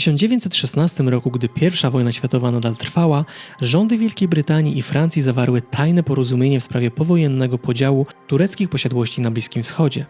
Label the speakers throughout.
Speaker 1: 1916 roku, gdy I wojna światowa nadal trwała, rządy Wielkiej Brytanii i Francji zawarły tajne porozumienie w sprawie powojennego podziału tureckich posiadłości na Bliskim Wschodzie.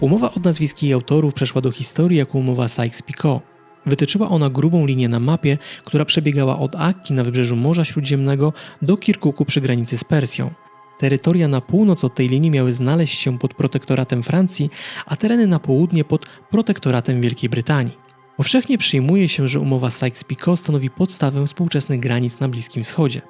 Speaker 1: Umowa od nazwisk jej autorów przeszła do historii jako umowa Sykes-Picot. Wytyczyła ona grubą linię na mapie, która przebiegała od Akki na wybrzeżu Morza Śródziemnego do Kirkuku przy granicy z Persją. Terytoria na północ od tej linii miały znaleźć się pod protektoratem Francji, a tereny na południe pod protektoratem Wielkiej Brytanii. Powszechnie przyjmuje się, że umowa Sykes-Picot stanowi podstawę współczesnych granic na Bliskim Wschodzie.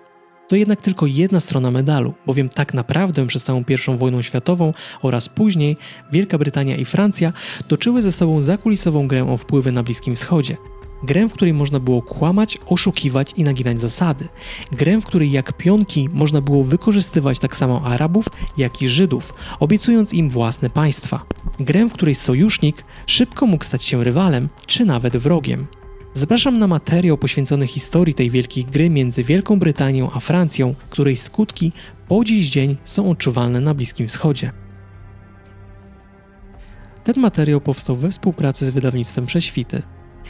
Speaker 1: To jednak tylko jedna strona medalu, bowiem tak naprawdę przez całą I wojną światową oraz później Wielka Brytania i Francja toczyły ze sobą zakulisową grę o wpływy na Bliskim Wschodzie. Grę, w której można było kłamać, oszukiwać i naginać zasady. Grę, w której jak pionki można było wykorzystywać tak samo Arabów, jak i Żydów, obiecując im własne państwa. Grę, w której sojusznik szybko mógł stać się rywalem, czy nawet wrogiem. Zapraszam na materiał poświęcony historii tej wielkiej gry między Wielką Brytanią a Francją, której skutki po dziś dzień są odczuwalne na Bliskim Wschodzie. Ten materiał powstał we współpracy z wydawnictwem Prześwity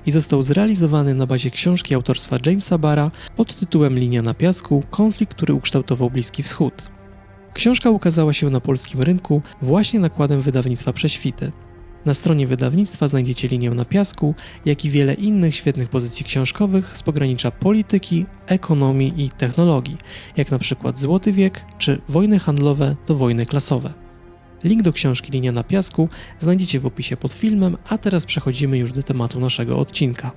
Speaker 1: i został zrealizowany na bazie książki autorstwa Jamesa Barra pod tytułem Linia na piasku konflikt, który ukształtował Bliski Wschód. Książka ukazała się na polskim rynku właśnie nakładem wydawnictwa Prześwity. Na stronie wydawnictwa znajdziecie linię na piasku, jak i wiele innych świetnych pozycji książkowych z pogranicza polityki, ekonomii i technologii, jak na przykład Złoty Wiek czy Wojny handlowe do wojny klasowe. Link do książki Linia na piasku znajdziecie w opisie pod filmem, a teraz przechodzimy już do tematu naszego odcinka.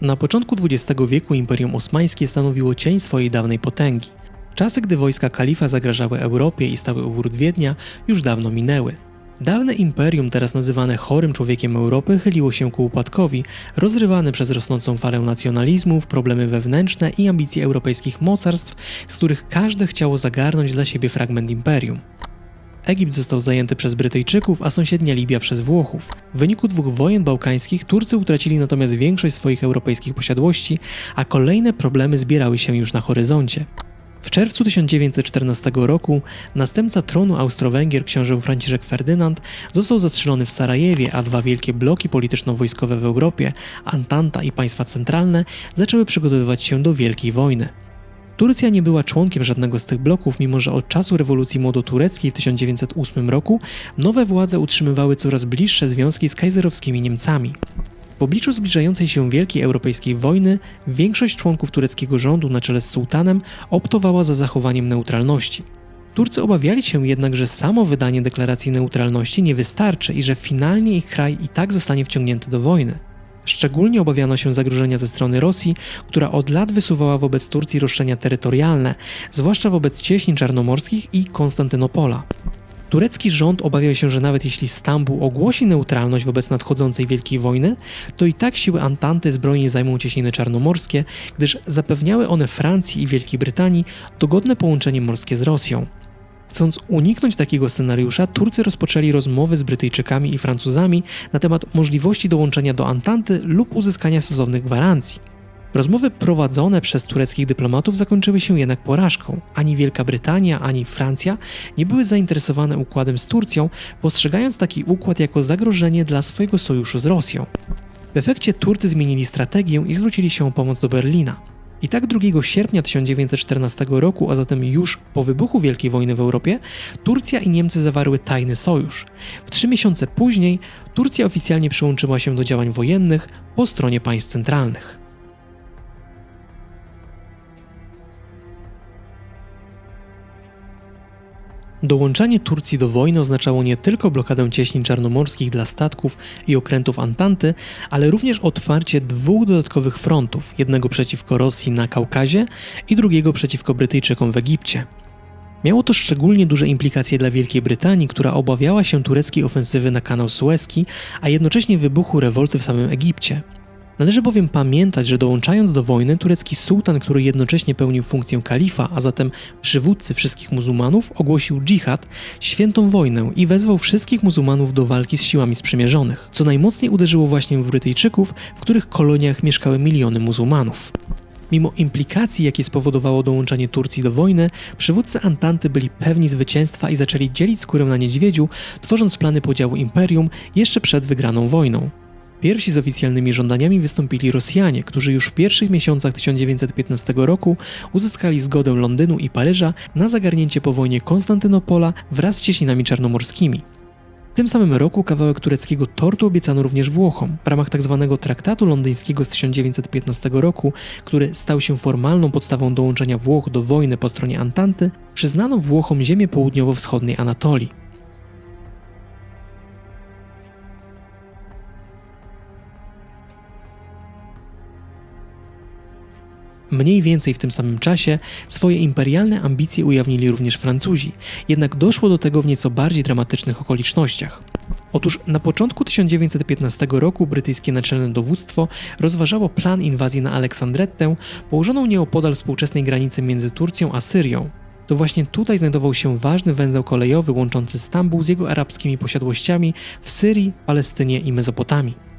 Speaker 1: Na początku XX wieku Imperium Osmańskie stanowiło cień swojej dawnej potęgi. Czasy, gdy wojska kalifa zagrażały Europie i stały u Wiednia, już dawno minęły. Dawne imperium, teraz nazywane chorym człowiekiem Europy, chyliło się ku upadkowi, rozrywane przez rosnącą falę nacjonalizmów, problemy wewnętrzne i ambicje europejskich mocarstw, z których każde chciało zagarnąć dla siebie fragment imperium. Egipt został zajęty przez Brytyjczyków, a sąsiednia Libia przez Włochów. W wyniku dwóch wojen bałkańskich Turcy utracili natomiast większość swoich europejskich posiadłości, a kolejne problemy zbierały się już na horyzoncie. W czerwcu 1914 roku następca tronu Austro-Węgier książę Franciszek Ferdynand został zastrzelony w Sarajewie, a dwa wielkie bloki polityczno-wojskowe w Europie, Antanta i państwa centralne, zaczęły przygotowywać się do Wielkiej Wojny. Turcja nie była członkiem żadnego z tych bloków, mimo że od czasu rewolucji młodotureckiej w 1908 roku nowe władze utrzymywały coraz bliższe związki z kajzerowskimi Niemcami. W obliczu zbliżającej się wielkiej europejskiej wojny większość członków tureckiego rządu na czele z sułtanem optowała za zachowaniem neutralności. Turcy obawiali się jednak, że samo wydanie deklaracji neutralności nie wystarczy i że finalnie ich kraj i tak zostanie wciągnięty do wojny. Szczególnie obawiano się zagrożenia ze strony Rosji, która od lat wysuwała wobec Turcji roszczenia terytorialne, zwłaszcza wobec cieśnin czarnomorskich i Konstantynopola. Turecki rząd obawiał się, że nawet jeśli Stambuł ogłosi neutralność wobec nadchodzącej Wielkiej Wojny, to i tak siły Antanty zbrojnie zajmą cieśniny czarnomorskie, gdyż zapewniały one Francji i Wielkiej Brytanii dogodne połączenie morskie z Rosją. Chcąc uniknąć takiego scenariusza, Turcy rozpoczęli rozmowy z Brytyjczykami i Francuzami na temat możliwości dołączenia do Antanty lub uzyskania stosownych gwarancji. Rozmowy prowadzone przez tureckich dyplomatów zakończyły się jednak porażką. Ani Wielka Brytania, ani Francja nie były zainteresowane układem z Turcją, postrzegając taki układ jako zagrożenie dla swojego sojuszu z Rosją. W efekcie Turcy zmienili strategię i zwrócili się o pomoc do Berlina. I tak 2 sierpnia 1914 roku, a zatem już po wybuchu Wielkiej Wojny w Europie, Turcja i Niemcy zawarły tajny sojusz. W trzy miesiące później Turcja oficjalnie przyłączyła się do działań wojennych po stronie państw centralnych. Dołączanie Turcji do wojny oznaczało nie tylko blokadę cieśnin czarnomorskich dla statków i okrętów Antanty, ale również otwarcie dwóch dodatkowych frontów: jednego przeciwko Rosji na Kaukazie i drugiego przeciwko Brytyjczykom w Egipcie. Miało to szczególnie duże implikacje dla Wielkiej Brytanii, która obawiała się tureckiej ofensywy na kanał Suezki, a jednocześnie wybuchu rewolty w samym Egipcie. Należy bowiem pamiętać, że dołączając do wojny, turecki sułtan, który jednocześnie pełnił funkcję kalifa, a zatem przywódcy wszystkich muzułmanów, ogłosił dżihad, świętą wojnę i wezwał wszystkich muzułmanów do walki z siłami sprzymierzonych, co najmocniej uderzyło właśnie w Brytyjczyków, w których koloniach mieszkały miliony muzułmanów. Mimo implikacji, jakie spowodowało dołączenie Turcji do wojny, przywódcy Antanty byli pewni zwycięstwa i zaczęli dzielić skórę na niedźwiedziu, tworząc plany podziału imperium jeszcze przed wygraną wojną. Pierwsi z oficjalnymi żądaniami wystąpili Rosjanie, którzy już w pierwszych miesiącach 1915 roku uzyskali zgodę Londynu i Paryża na zagarnięcie po wojnie Konstantynopola wraz z cieśninami czarnomorskimi. W tym samym roku kawałek tureckiego tortu obiecano również Włochom w ramach tzw. Tak traktatu londyńskiego z 1915 roku, który stał się formalną podstawą dołączenia Włoch do wojny po stronie Antanty, przyznano Włochom ziemię południowo-wschodniej Anatolii. Mniej więcej w tym samym czasie swoje imperialne ambicje ujawnili również Francuzi, jednak doszło do tego w nieco bardziej dramatycznych okolicznościach. Otóż na początku 1915 roku brytyjskie naczelne dowództwo rozważało plan inwazji na Aleksandrettę, położoną nieopodal współczesnej granicy między Turcją a Syrią. To właśnie tutaj znajdował się ważny węzeł kolejowy łączący Stambuł z jego arabskimi posiadłościami w Syrii, Palestynie i Mezopotamii.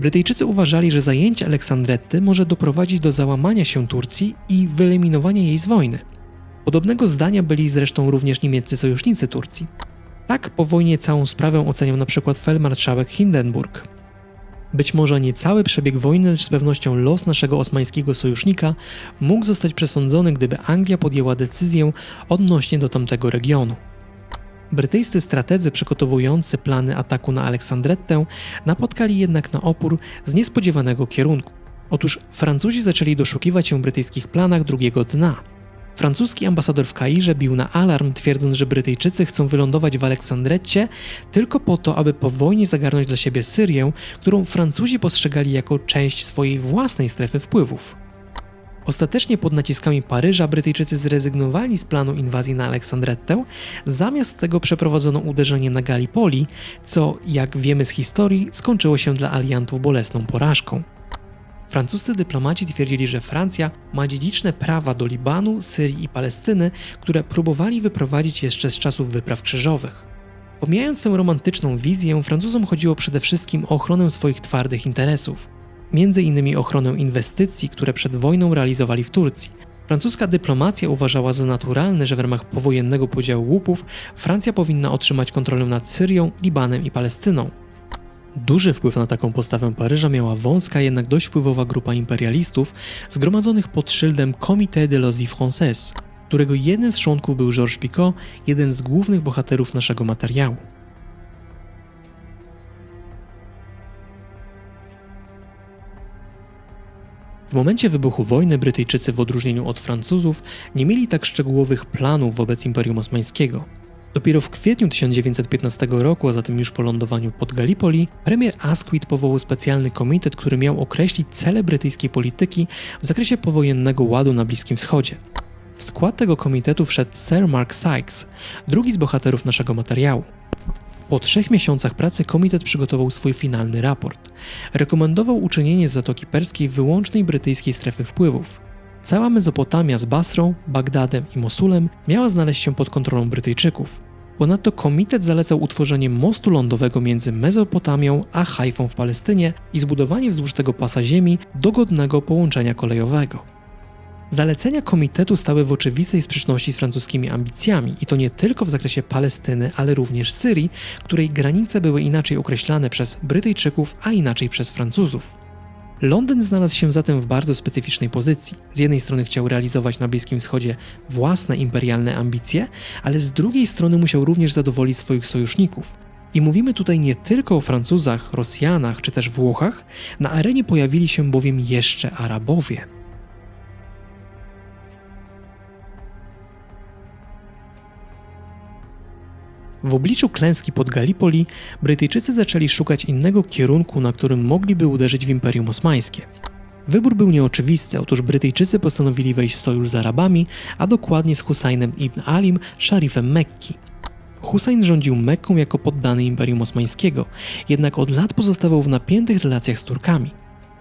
Speaker 1: Brytyjczycy uważali, że zajęcie Aleksandretty może doprowadzić do załamania się Turcji i wyeliminowania jej z wojny. Podobnego zdania byli zresztą również niemieccy sojusznicy Turcji. Tak po wojnie całą sprawę oceniał na przykład feldmarszałek Hindenburg. Być może nie cały przebieg wojny, lecz z pewnością los naszego osmańskiego sojusznika mógł zostać przesądzony, gdyby Anglia podjęła decyzję odnośnie do tamtego regionu. Brytyjscy strategzy przygotowujący plany ataku na Aleksandrettę napotkali jednak na opór z niespodziewanego kierunku. Otóż Francuzi zaczęli doszukiwać się brytyjskich planach drugiego dna. Francuski ambasador w Kairze bił na alarm, twierdząc, że Brytyjczycy chcą wylądować w Aleksandretcie tylko po to, aby po wojnie zagarnąć dla siebie Syrię, którą Francuzi postrzegali jako część swojej własnej strefy wpływów. Ostatecznie pod naciskami Paryża Brytyjczycy zrezygnowali z planu inwazji na Aleksandrettę, zamiast tego przeprowadzono uderzenie na Gallipoli, co, jak wiemy z historii, skończyło się dla aliantów bolesną porażką. Francuscy dyplomaci twierdzili, że Francja ma dziedziczne prawa do Libanu, Syrii i Palestyny, które próbowali wyprowadzić jeszcze z czasów wypraw krzyżowych. Pomijając tę romantyczną wizję, Francuzom chodziło przede wszystkim o ochronę swoich twardych interesów innymi ochronę inwestycji, które przed wojną realizowali w Turcji. Francuska dyplomacja uważała za naturalne, że w ramach powojennego podziału łupów Francja powinna otrzymać kontrolę nad Syrią, Libanem i Palestyną. Duży wpływ na taką postawę Paryża miała wąska, jednak dość wpływowa grupa imperialistów zgromadzonych pod szyldem Comité de l'Asie Française, którego jednym z członków był Georges Picot, jeden z głównych bohaterów naszego materiału. W momencie wybuchu wojny Brytyjczycy w odróżnieniu od Francuzów nie mieli tak szczegółowych planów wobec Imperium Osmańskiego. Dopiero w kwietniu 1915 roku, a zatem już po lądowaniu pod Gallipoli, premier Asquith powołał specjalny komitet, który miał określić cele brytyjskiej polityki w zakresie powojennego ładu na Bliskim Wschodzie. W skład tego komitetu wszedł Sir Mark Sykes, drugi z bohaterów naszego materiału. Po trzech miesiącach pracy komitet przygotował swój finalny raport. Rekomendował uczynienie z Zatoki Perskiej wyłącznej brytyjskiej strefy wpływów. Cała Mezopotamia z Basrą, Bagdadem i Mosulem miała znaleźć się pod kontrolą Brytyjczyków. Ponadto komitet zalecał utworzenie mostu lądowego między Mezopotamią a Hajfą w Palestynie i zbudowanie wzdłuż tego pasa ziemi dogodnego połączenia kolejowego. Zalecenia komitetu stały w oczywistej sprzeczności z francuskimi ambicjami i to nie tylko w zakresie Palestyny, ale również Syrii, której granice były inaczej określane przez Brytyjczyków, a inaczej przez Francuzów. Londyn znalazł się zatem w bardzo specyficznej pozycji. Z jednej strony chciał realizować na Bliskim Wschodzie własne imperialne ambicje, ale z drugiej strony musiał również zadowolić swoich sojuszników. I mówimy tutaj nie tylko o Francuzach, Rosjanach czy też Włochach, na arenie pojawili się bowiem jeszcze Arabowie. W obliczu klęski pod Gallipoli Brytyjczycy zaczęli szukać innego kierunku, na którym mogliby uderzyć w Imperium Osmańskie. Wybór był nieoczywisty, otóż Brytyjczycy postanowili wejść w sojusz z Arabami, a dokładnie z Husajnem ibn Alim, szarifem Mekki. Husayn rządził Mekką jako poddany Imperium Osmańskiego, jednak od lat pozostawał w napiętych relacjach z Turkami.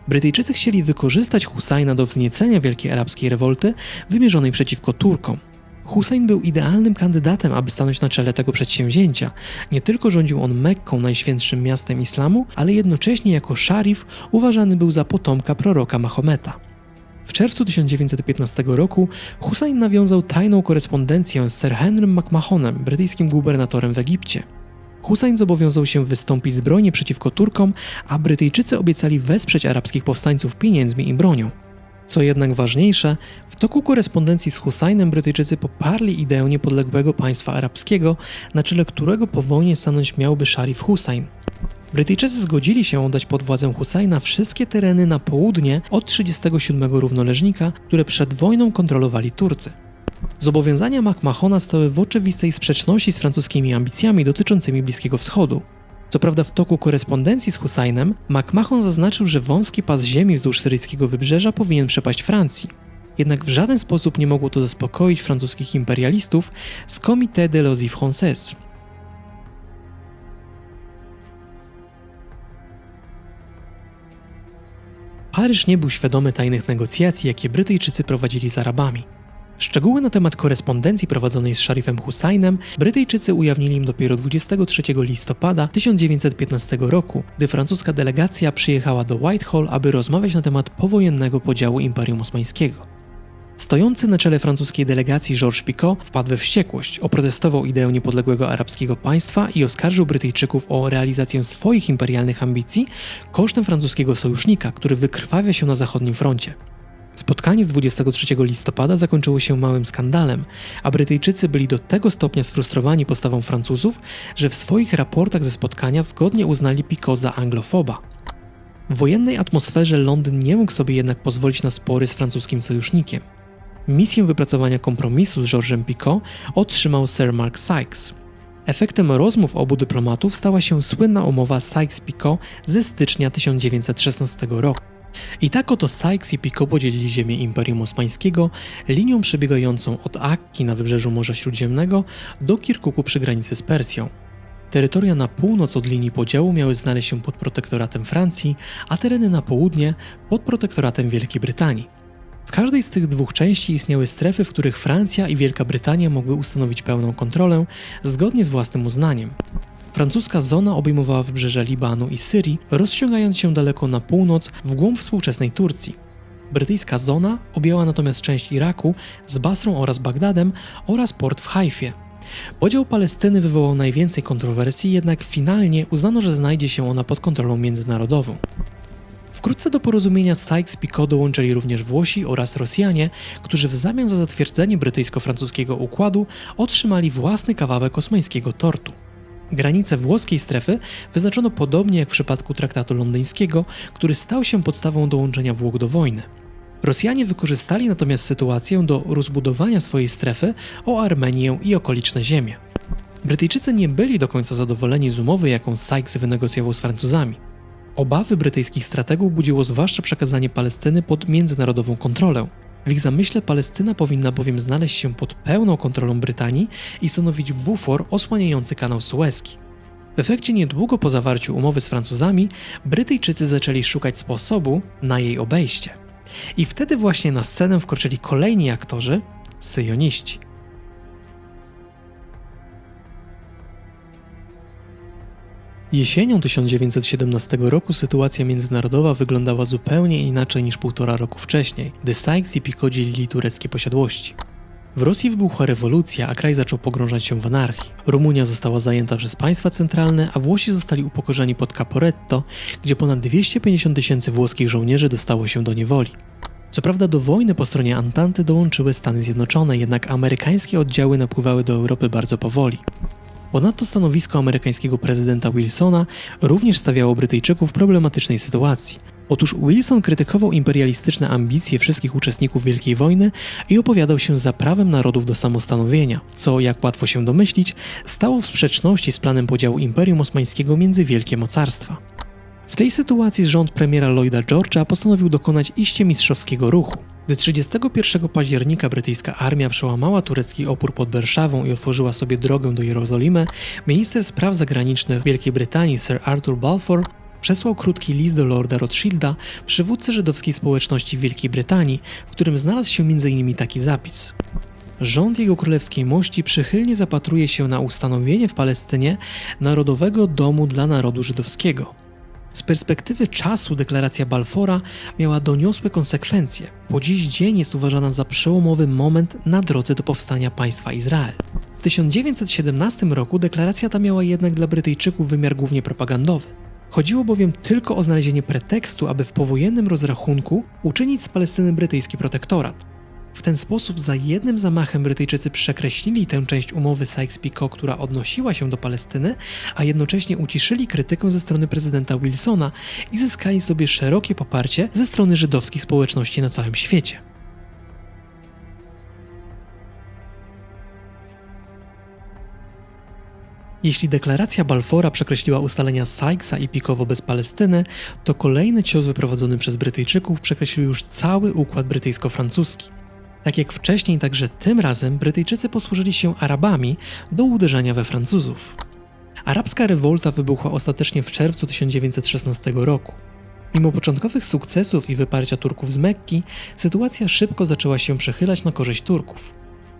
Speaker 1: Brytyjczycy chcieli wykorzystać Husajna do wzniecenia wielkiej arabskiej rewolty wymierzonej przeciwko Turkom. Hussein był idealnym kandydatem, aby stanąć na czele tego przedsięwzięcia. Nie tylko rządził on Mekką, najświętszym miastem islamu, ale jednocześnie jako szarif uważany był za potomka proroka Mahometa. W czerwcu 1915 roku Hussein nawiązał tajną korespondencję z Sir Henrym McMahonem, brytyjskim gubernatorem w Egipcie. Hussein zobowiązał się wystąpić zbrojnie przeciwko Turkom, a Brytyjczycy obiecali wesprzeć arabskich powstańców pieniędzmi i bronią. Co jednak ważniejsze, w toku korespondencji z Husseinem Brytyjczycy poparli ideę niepodległego państwa arabskiego, na czele którego po wojnie stanąć miałby Sharif Hussein. Brytyjczycy zgodzili się oddać pod władzę Husajna wszystkie tereny na południe od 37 równoleżnika, które przed wojną kontrolowali Turcy. Zobowiązania MacMahona stały w oczywistej sprzeczności z francuskimi ambicjami dotyczącymi Bliskiego Wschodu. Co prawda w toku korespondencji z Husajnem MacMahon zaznaczył, że wąski pas ziemi wzdłuż syryjskiego wybrzeża powinien przepaść Francji. Jednak w żaden sposób nie mogło to zaspokoić francuskich imperialistów z Comité de l'Osie Française. Paryż nie był świadomy tajnych negocjacji, jakie Brytyjczycy prowadzili z Arabami. Szczegóły na temat korespondencji prowadzonej z Sharifem Husajnem Brytyjczycy ujawnili im dopiero 23 listopada 1915 roku, gdy francuska delegacja przyjechała do Whitehall, aby rozmawiać na temat powojennego podziału Imperium Osmańskiego. Stojący na czele francuskiej delegacji Georges Picot wpadł we wściekłość, oprotestował ideę niepodległego arabskiego państwa i oskarżył Brytyjczyków o realizację swoich imperialnych ambicji kosztem francuskiego sojusznika, który wykrwawia się na zachodnim froncie. Spotkanie z 23 listopada zakończyło się małym skandalem, a Brytyjczycy byli do tego stopnia sfrustrowani postawą Francuzów, że w swoich raportach ze spotkania zgodnie uznali Picot za anglofoba. W wojennej atmosferze Londyn nie mógł sobie jednak pozwolić na spory z francuskim sojusznikiem. Misję wypracowania kompromisu z Georgesem Picot otrzymał Sir Mark Sykes. Efektem rozmów obu dyplomatów stała się słynna umowa Sykes-Picot ze stycznia 1916 roku. I tak oto Sykes i Picot podzielili ziemię Imperium Osmańskiego linią przebiegającą od Akki na wybrzeżu Morza Śródziemnego do Kirkuku przy granicy z Persją. Terytoria na północ od linii podziału miały znaleźć się pod protektoratem Francji, a tereny na południe pod protektoratem Wielkiej Brytanii. W każdej z tych dwóch części istniały strefy, w których Francja i Wielka Brytania mogły ustanowić pełną kontrolę zgodnie z własnym uznaniem. Francuska zona obejmowała wybrzeże Libanu i Syrii, rozciągając się daleko na północ w głąb współczesnej Turcji. Brytyjska zona objęła natomiast część Iraku z Basrą oraz Bagdadem oraz port w Haifie. Podział Palestyny wywołał najwięcej kontrowersji, jednak finalnie uznano, że znajdzie się ona pod kontrolą międzynarodową. Wkrótce do porozumienia Sykes-Picot dołączyli również Włosi oraz Rosjanie, którzy w zamian za zatwierdzenie brytyjsko-francuskiego układu otrzymali własny kawałek osmańskiego tortu. Granice włoskiej strefy wyznaczono podobnie jak w przypadku traktatu londyńskiego, który stał się podstawą dołączenia Włoch do wojny. Rosjanie wykorzystali natomiast sytuację do rozbudowania swojej strefy o Armenię i okoliczne ziemie. Brytyjczycy nie byli do końca zadowoleni z umowy, jaką Sykes wynegocjował z Francuzami. Obawy brytyjskich strategów budziło zwłaszcza przekazanie Palestyny pod międzynarodową kontrolę. W ich zamyśle Palestyna powinna bowiem znaleźć się pod pełną kontrolą Brytanii i stanowić bufor osłaniający kanał Suezki. W efekcie niedługo po zawarciu umowy z Francuzami, Brytyjczycy zaczęli szukać sposobu na jej obejście. I wtedy właśnie na scenę wkroczyli kolejni aktorzy syjoniści. Jesienią 1917 roku sytuacja międzynarodowa wyglądała zupełnie inaczej niż półtora roku wcześniej, gdy Sykes i Picot dzielili tureckie posiadłości. W Rosji wybuchła rewolucja, a kraj zaczął pogrążać się w anarchii. Rumunia została zajęta przez państwa centralne, a Włosi zostali upokorzeni pod Caporetto, gdzie ponad 250 tysięcy włoskich żołnierzy dostało się do niewoli. Co prawda do wojny po stronie Antanty dołączyły Stany Zjednoczone, jednak amerykańskie oddziały napływały do Europy bardzo powoli. Ponadto stanowisko amerykańskiego prezydenta Wilsona również stawiało Brytyjczyków w problematycznej sytuacji. Otóż Wilson krytykował imperialistyczne ambicje wszystkich uczestników Wielkiej Wojny i opowiadał się za prawem narodów do samostanowienia, co, jak łatwo się domyślić, stało w sprzeczności z planem podziału Imperium Osmańskiego między wielkie mocarstwa. W tej sytuacji rząd premiera Lloyda George'a postanowił dokonać iście mistrzowskiego ruchu. Gdy 31 października brytyjska armia przełamała turecki opór pod Warszawą i otworzyła sobie drogę do Jerozolimy, minister spraw zagranicznych Wielkiej Brytanii Sir Arthur Balfour przesłał krótki list do Lorda Rothschilda, przywódcy żydowskiej społeczności Wielkiej Brytanii, w którym znalazł się m.in. taki zapis. Rząd Jego Królewskiej Mości przychylnie zapatruje się na ustanowienie w Palestynie Narodowego Domu dla Narodu Żydowskiego. Z perspektywy czasu deklaracja Balfora miała doniosłe konsekwencje. Po dziś dzień jest uważana za przełomowy moment na drodze do powstania państwa Izrael. W 1917 roku deklaracja ta miała jednak dla Brytyjczyków wymiar głównie propagandowy. Chodziło bowiem tylko o znalezienie pretekstu, aby w powojennym rozrachunku uczynić z Palestyny brytyjski protektorat. W ten sposób za jednym zamachem Brytyjczycy przekreślili tę część umowy Sykes-Picot, która odnosiła się do Palestyny, a jednocześnie uciszyli krytykę ze strony prezydenta Wilsona i zyskali sobie szerokie poparcie ze strony żydowskich społeczności na całym świecie. Jeśli deklaracja Balfora przekreśliła ustalenia Sykesa i Picot wobec Palestyny, to kolejny cios wyprowadzony przez Brytyjczyków przekreślił już cały układ brytyjsko-francuski. Tak jak wcześniej, także tym razem Brytyjczycy posłużyli się Arabami do uderzenia we Francuzów. Arabska rewolta wybuchła ostatecznie w czerwcu 1916 roku. Mimo początkowych sukcesów i wyparcia Turków z Mekki, sytuacja szybko zaczęła się przechylać na korzyść Turków.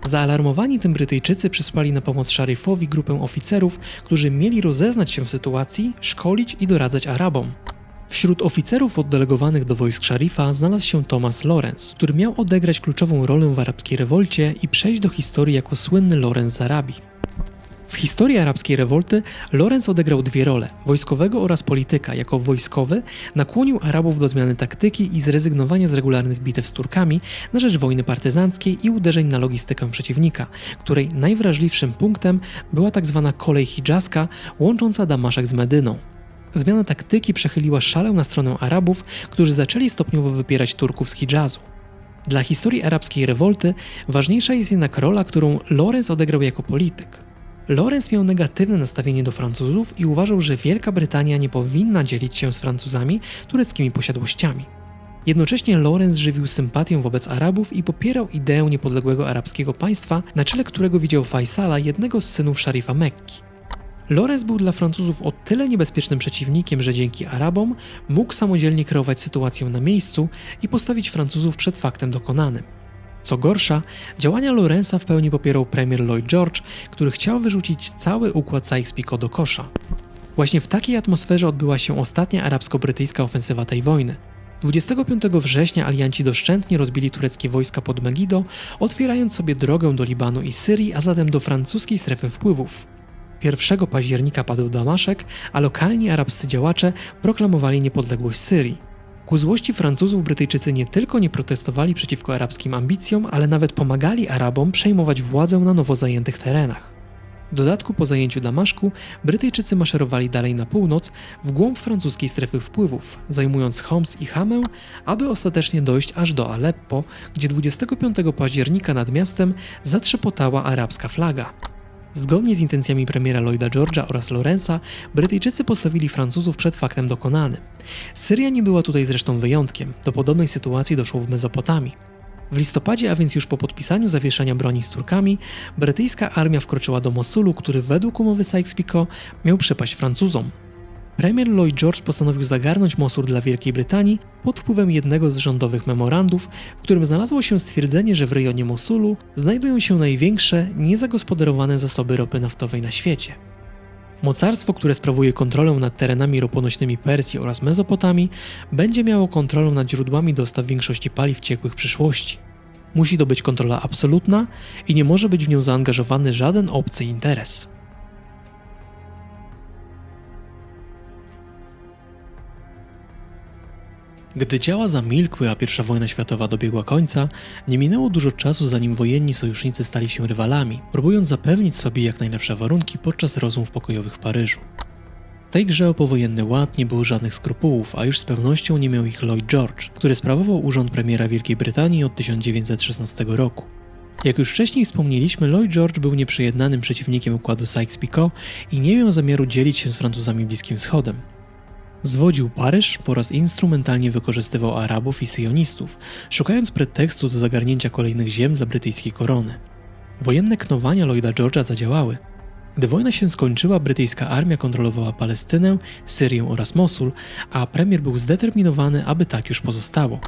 Speaker 1: Zaalarmowani tym Brytyjczycy przysłali na pomoc Szaryfowi grupę oficerów, którzy mieli rozeznać się w sytuacji, szkolić i doradzać Arabom. Wśród oficerów oddelegowanych do wojsk Szarifa znalazł się Thomas Lawrence, który miał odegrać kluczową rolę w arabskiej rewolcie i przejść do historii jako słynny Lawrence z Arabii. W historii arabskiej rewolty Lorenz odegrał dwie role wojskowego oraz polityka. Jako wojskowy nakłonił Arabów do zmiany taktyki i zrezygnowania z regularnych bitew z Turkami na rzecz wojny partyzanckiej i uderzeń na logistykę przeciwnika, której najwrażliwszym punktem była tzw. Tak kolej hidżaska łącząca Damaszek z Medyną. Zmiana taktyki przechyliła szalę na stronę Arabów, którzy zaczęli stopniowo wypierać Turków z Hidżazu. Dla historii arabskiej rewolty ważniejsza jest jednak rola, którą Lorenz odegrał jako polityk. Lorenz miał negatywne nastawienie do Francuzów i uważał, że Wielka Brytania nie powinna dzielić się z Francuzami tureckimi posiadłościami. Jednocześnie Lorenz żywił sympatię wobec Arabów i popierał ideę niepodległego arabskiego państwa, na czele którego widział Faisala, jednego z synów szarifa Mekki. Lorenz był dla Francuzów o tyle niebezpiecznym przeciwnikiem, że dzięki Arabom mógł samodzielnie kreować sytuację na miejscu i postawić Francuzów przed faktem dokonanym. Co gorsza, działania Lorenza w pełni popierał premier Lloyd George, który chciał wyrzucić cały układ Sykes-Picot do kosza. Właśnie w takiej atmosferze odbyła się ostatnia arabsko-brytyjska ofensywa tej wojny. 25 września alianci doszczętnie rozbili tureckie wojska pod Megido, otwierając sobie drogę do Libanu i Syrii, a zatem do francuskiej strefy wpływów. 1 października padł Damaszek, a lokalni arabscy działacze proklamowali niepodległość Syrii. Ku złości Francuzów Brytyjczycy nie tylko nie protestowali przeciwko arabskim ambicjom, ale nawet pomagali Arabom przejmować władzę na nowo zajętych terenach. W dodatku po zajęciu Damaszku Brytyjczycy maszerowali dalej na północ, w głąb francuskiej strefy wpływów, zajmując Homs i Hamę, aby ostatecznie dojść aż do Aleppo, gdzie 25 października nad miastem zatrzepotała arabska flaga. Zgodnie z intencjami premiera Lloyda George'a oraz Lorenza, Brytyjczycy postawili Francuzów przed faktem dokonanym. Syria nie była tutaj zresztą wyjątkiem. Do podobnej sytuacji doszło w Mezopotamii. W listopadzie, a więc już po podpisaniu zawieszenia broni z Turkami, brytyjska armia wkroczyła do Mosulu, który według umowy Sykes-Picot miał przepaść Francuzom. Premier Lloyd George postanowił zagarnąć Mosul dla Wielkiej Brytanii pod wpływem jednego z rządowych memorandów, w którym znalazło się stwierdzenie, że w rejonie Mosulu znajdują się największe, niezagospodarowane zasoby ropy naftowej na świecie. Mocarstwo, które sprawuje kontrolę nad terenami roponośnymi Persji oraz Mezopotamii, będzie miało kontrolę nad źródłami dostaw większości paliw ciekłych przyszłości. Musi to być kontrola absolutna i nie może być w nią zaangażowany żaden obcy interes. Gdy działa zamilkły, a I wojna światowa dobiegła końca, nie minęło dużo czasu zanim wojenni sojusznicy stali się rywalami, próbując zapewnić sobie jak najlepsze warunki podczas rozmów pokojowych w Paryżu. W tej grze o powojenny ład nie było żadnych skrupułów, a już z pewnością nie miał ich Lloyd George, który sprawował urząd premiera Wielkiej Brytanii od 1916 roku. Jak już wcześniej wspomnieliśmy, Lloyd George był nieprzejednanym przeciwnikiem układu Sykes-Picot i nie miał zamiaru dzielić się z Francuzami Bliskim Wschodem. Zwodził Paryż po raz instrumentalnie wykorzystywał Arabów i syjonistów, szukając pretekstu do zagarnięcia kolejnych ziem dla brytyjskiej korony. Wojenne knowania Lloyda George'a zadziałały. Gdy wojna się skończyła, brytyjska armia kontrolowała Palestynę, Syrię oraz Mosul, a premier był zdeterminowany, aby tak już pozostało.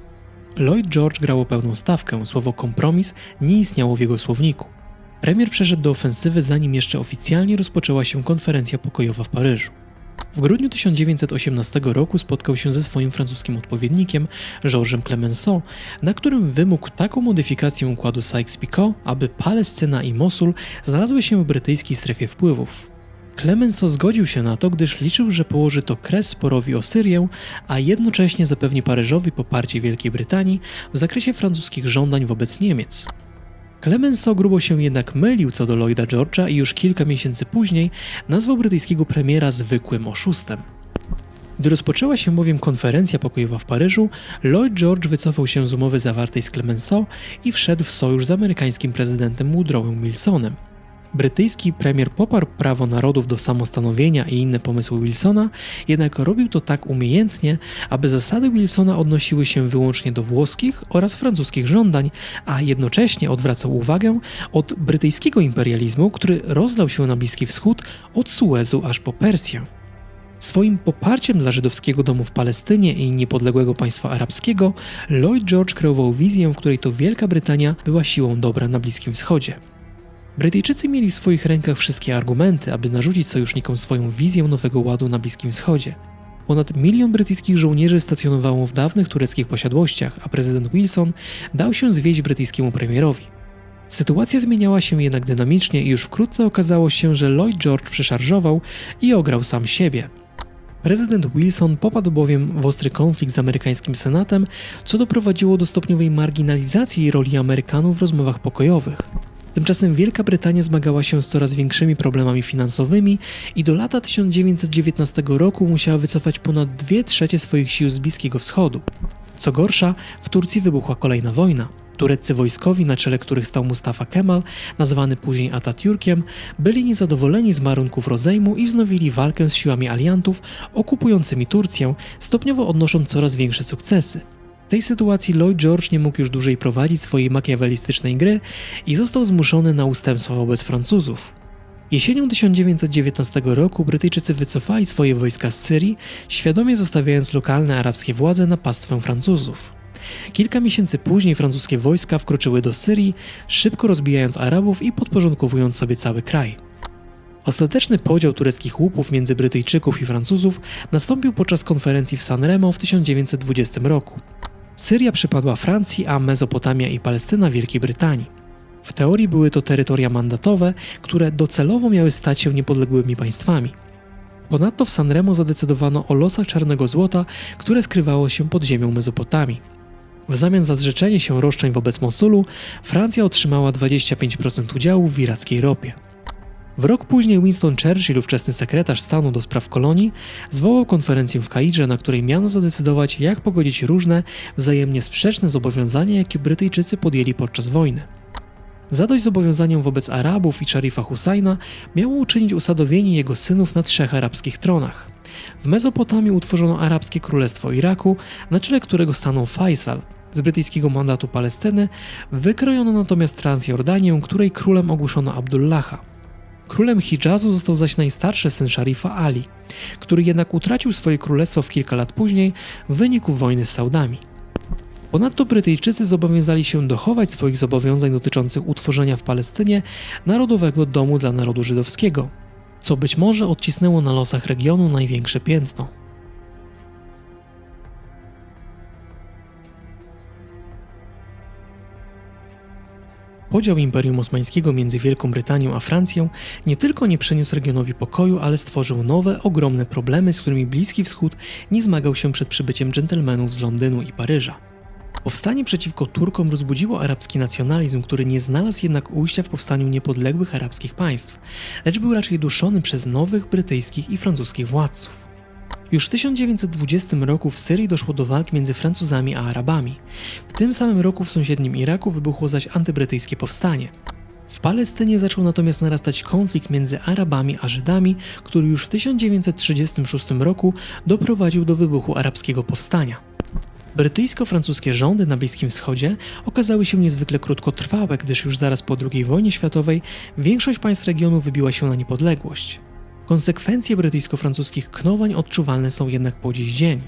Speaker 1: Lloyd George grał pełną stawkę, słowo kompromis nie istniało w jego słowniku. Premier przeszedł do ofensywy zanim jeszcze oficjalnie rozpoczęła się konferencja pokojowa w Paryżu. W grudniu 1918 roku spotkał się ze swoim francuskim odpowiednikiem, Georgesem Clemenceau, na którym wymógł taką modyfikację układu Sykes-Picot, aby Palestyna i Mosul znalazły się w brytyjskiej strefie wpływów. Clemenceau zgodził się na to, gdyż liczył, że położy to kres sporowi o Syrię, a jednocześnie zapewni Paryżowi poparcie Wielkiej Brytanii w zakresie francuskich żądań wobec Niemiec. Clemenceau grubo się jednak mylił co do Lloyda George'a i już kilka miesięcy później nazwał brytyjskiego premiera zwykłym oszustem. Gdy rozpoczęła się bowiem konferencja pokojowa w Paryżu, Lloyd George wycofał się z umowy zawartej z Clemenceau i wszedł w sojusz z amerykańskim prezydentem Woodrowem Wilsonem. Brytyjski premier poparł prawo narodów do samostanowienia i inne pomysły Wilsona, jednak robił to tak umiejętnie, aby zasady Wilsona odnosiły się wyłącznie do włoskich oraz francuskich żądań, a jednocześnie odwracał uwagę od brytyjskiego imperializmu, który rozlał się na Bliski Wschód od Suezu aż po Persję. Swoim poparciem dla żydowskiego domu w Palestynie i niepodległego państwa arabskiego, Lloyd George kreował wizję, w której to Wielka Brytania była siłą dobra na Bliskim Wschodzie. Brytyjczycy mieli w swoich rękach wszystkie argumenty, aby narzucić sojusznikom swoją wizję nowego ładu na Bliskim Wschodzie. Ponad milion brytyjskich żołnierzy stacjonowało w dawnych tureckich posiadłościach, a prezydent Wilson dał się zwieść brytyjskiemu premierowi. Sytuacja zmieniała się jednak dynamicznie i już wkrótce okazało się, że Lloyd George przeszarżował i ograł sam siebie. Prezydent Wilson popadł bowiem w ostry konflikt z amerykańskim senatem, co doprowadziło do stopniowej marginalizacji roli Amerykanów w rozmowach pokojowych. Tymczasem Wielka Brytania zmagała się z coraz większymi problemami finansowymi i do lata 1919 roku musiała wycofać ponad 2 trzecie swoich sił z Bliskiego Wschodu. Co gorsza, w Turcji wybuchła kolejna wojna. Tureccy wojskowi, na czele których stał Mustafa Kemal, nazwany później Atatürkiem, byli niezadowoleni z warunków rozejmu i wznowili walkę z siłami aliantów okupującymi Turcję, stopniowo odnosząc coraz większe sukcesy. W tej sytuacji Lloyd George nie mógł już dłużej prowadzić swojej makiawelistycznej gry i został zmuszony na ustępstwa wobec Francuzów. Jesienią 1919 roku Brytyjczycy wycofali swoje wojska z Syrii, świadomie zostawiając lokalne arabskie władze na pastwę Francuzów. Kilka miesięcy później francuskie wojska wkroczyły do Syrii, szybko rozbijając Arabów i podporządkowując sobie cały kraj. Ostateczny podział tureckich łupów między Brytyjczyków i Francuzów nastąpił podczas konferencji w San Remo w 1920 roku. Syria przypadła Francji, a Mezopotamia i Palestyna Wielkiej Brytanii. W teorii były to terytoria mandatowe, które docelowo miały stać się niepodległymi państwami. Ponadto w Sanremo zadecydowano o losach czarnego złota, które skrywało się pod ziemią Mezopotamii. W zamian za zrzeczenie się roszczeń wobec Mosulu, Francja otrzymała 25% udziału w irackiej ropie. W rok później Winston Churchill, ówczesny sekretarz stanu do spraw kolonii, zwołał konferencję w Kairze, na której miano zadecydować, jak pogodzić różne, wzajemnie sprzeczne zobowiązania, jakie Brytyjczycy podjęli podczas wojny. Zadość zobowiązaniom wobec Arabów i szarifa Husajna miało uczynić usadowienie jego synów na trzech arabskich tronach. W Mezopotamii utworzono arabskie królestwo Iraku, na czele którego stanął Faisal. Z brytyjskiego mandatu Palestyny wykrojono natomiast Transjordanię, której królem ogłoszono Abdullaha. Królem Hidżazu został zaś najstarszy syn szarifa Ali, który jednak utracił swoje królestwo w kilka lat później w wyniku wojny z Saudami. Ponadto Brytyjczycy zobowiązali się dochować swoich zobowiązań dotyczących utworzenia w Palestynie Narodowego Domu dla Narodu Żydowskiego, co być może odcisnęło na losach regionu największe piętno. Podział Imperium Osmańskiego między Wielką Brytanią a Francją nie tylko nie przyniósł regionowi pokoju, ale stworzył nowe, ogromne problemy, z którymi Bliski Wschód nie zmagał się przed przybyciem dżentelmenów z Londynu i Paryża. Powstanie przeciwko Turkom rozbudziło arabski nacjonalizm, który nie znalazł jednak ujścia w powstaniu niepodległych arabskich państw, lecz był raczej duszony przez nowych brytyjskich i francuskich władców. Już w 1920 roku w Syrii doszło do walk między Francuzami a Arabami. W tym samym roku w sąsiednim Iraku wybuchło zaś antybrytyjskie powstanie. W Palestynie zaczął natomiast narastać konflikt między Arabami a Żydami, który już w 1936 roku doprowadził do wybuchu arabskiego powstania. Brytyjsko-francuskie rządy na Bliskim Wschodzie okazały się niezwykle krótkotrwałe, gdyż już zaraz po II wojnie światowej większość państw regionu wybiła się na niepodległość. Konsekwencje brytyjsko-francuskich knowań odczuwalne są jednak po dziś dzień.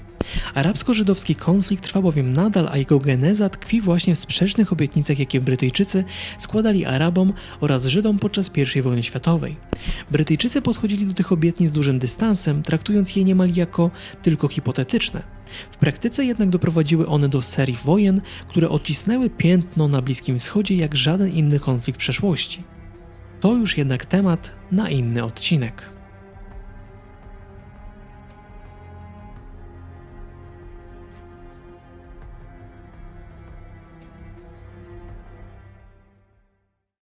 Speaker 1: Arabsko-żydowski konflikt trwa bowiem nadal, a jego geneza tkwi właśnie w sprzecznych obietnicach, jakie Brytyjczycy składali Arabom oraz Żydom podczas I wojny światowej. Brytyjczycy podchodzili do tych obietnic z dużym dystansem, traktując je niemal jako tylko hipotetyczne. W praktyce jednak doprowadziły one do serii wojen, które odcisnęły piętno na Bliskim Wschodzie jak żaden inny konflikt przeszłości. To już jednak temat na inny odcinek.